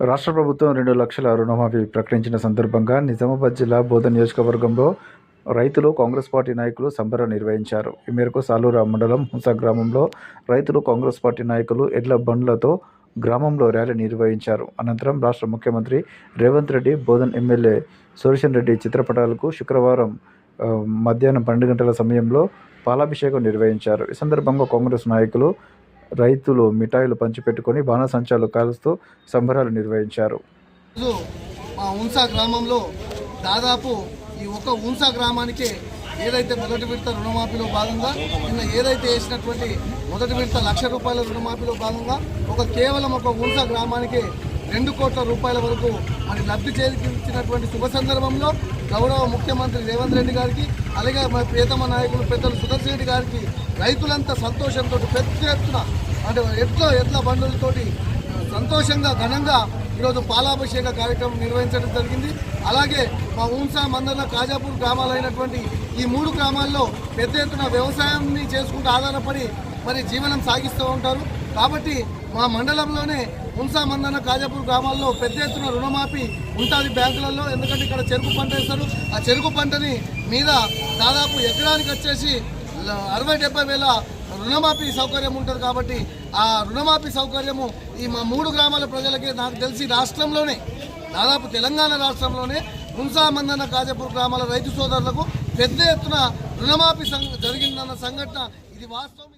రాష్ట్ర ప్రభుత్వం రెండు లక్షల రుణమాఫీ ప్రకటించిన సందర్భంగా నిజామాబాద్ జిల్లా బోధ నియోజకవర్గంలో రైతులు కాంగ్రెస్ పార్టీ నాయకులు సంబరం నిర్వహించారు. ఈ మేరకు సాలూరా మండలం హుంస గ్రామంలో రైతులు కాంగ్రెస్ పార్టీ నాయకులు ఎడ్ల బండ్లతో గ్రామంలో ర్యాలీ నిర్వహించారు. అనంతరం రాష్ట్ర ముఖ్యమంత్రి రేవంత్ రెడ్డి బోధన్ ఎమ్మెల్యే సురేషన్ రెడ్డి చిత్రపటాలకు శుక్రవారం మధ్యాహ్నం పన్నెండు గంటల సమయంలో పాలాభిషేకం నిర్వహించారు. ఈ సందర్భంగా కాంగ్రెస్ నాయకులు రైతులు మిఠాయిలు పంచిపెట్టుకొని బాణసంచాలు కాలుస్తూ సంబరాలు నిర్వహించారు. మా ఉంసా గ్రామంలో దాదాపు ఈ ఒక్క ఉంసా గ్రామానికే ఏదైతే మొదటి విడత రుణమాఫీలో భాగంగా నిన్న ఏదైతే వేసినటువంటి మొదటి విడత లక్ష రూపాయల రుణమాఫీలో భాగంగా ఒక కేవలం ఒక ఉంసా గ్రామానికి రెండు కోట్ల రూపాయల వరకు మరి లబ్ధి చేకూర్చినటువంటి శుభ సందర్భంలో గౌరవ ముఖ్యమంత్రి రేవంత్ రెడ్డి గారికి అలాగే మన ప్రియతమ నాయకులు పెద్దలు సుదర్శన్ రెడ్డి గారికి రైతులంతా సంతోషంతో పెద్ద ఎత్తున అంటే ఎడ్ల ఎట్ల బండులతోటి సంతోషంగా ఘనంగా ఈరోజు పాలాభిషేక కార్యక్రమం నిర్వహించడం జరిగింది. అలాగే మా ఊన్సా మందన కాజాపూర్ గ్రామాలైనటువంటి ఈ మూడు గ్రామాల్లో పెద్ద ఎత్తున వ్యవసాయాన్ని చేసుకుంటూ ఆధారపడి మరి జీవనం సాగిస్తూ ఉంటారు. కాబట్టి మా మండలంలోనే ఉంసా మందన కాజాపూర్ గ్రామాల్లో పెద్ద ఎత్తున రుణమాఫీ ఉంటుంది బ్యాంకులలో. ఎందుకంటే ఇక్కడ చెరుకు పంట వేస్తారు. ఆ చెరుకు పంటని మీద దాదాపు ఎకరానికి వచ్చేసి అరవై డెబ్బై వేల రుణమాఫీ సౌకర్యం ఉంటుంది కాబట్టి ఆ రుణమాఫీ సౌకర్యము ఈ మా మూడు గ్రామాల ప్రజలకి నాకు తెలిసి రాష్ట్రంలోనే దాదాపు తెలంగాణ రాష్ట్రంలోనే మున్సా మందన్న కాజపూర్ గ్రామాల రైతు సోదరులకు పెద్ద ఎత్తున రుణమాఫీ జరిగిందన్న సంఘటన ఇది వాస్తవం.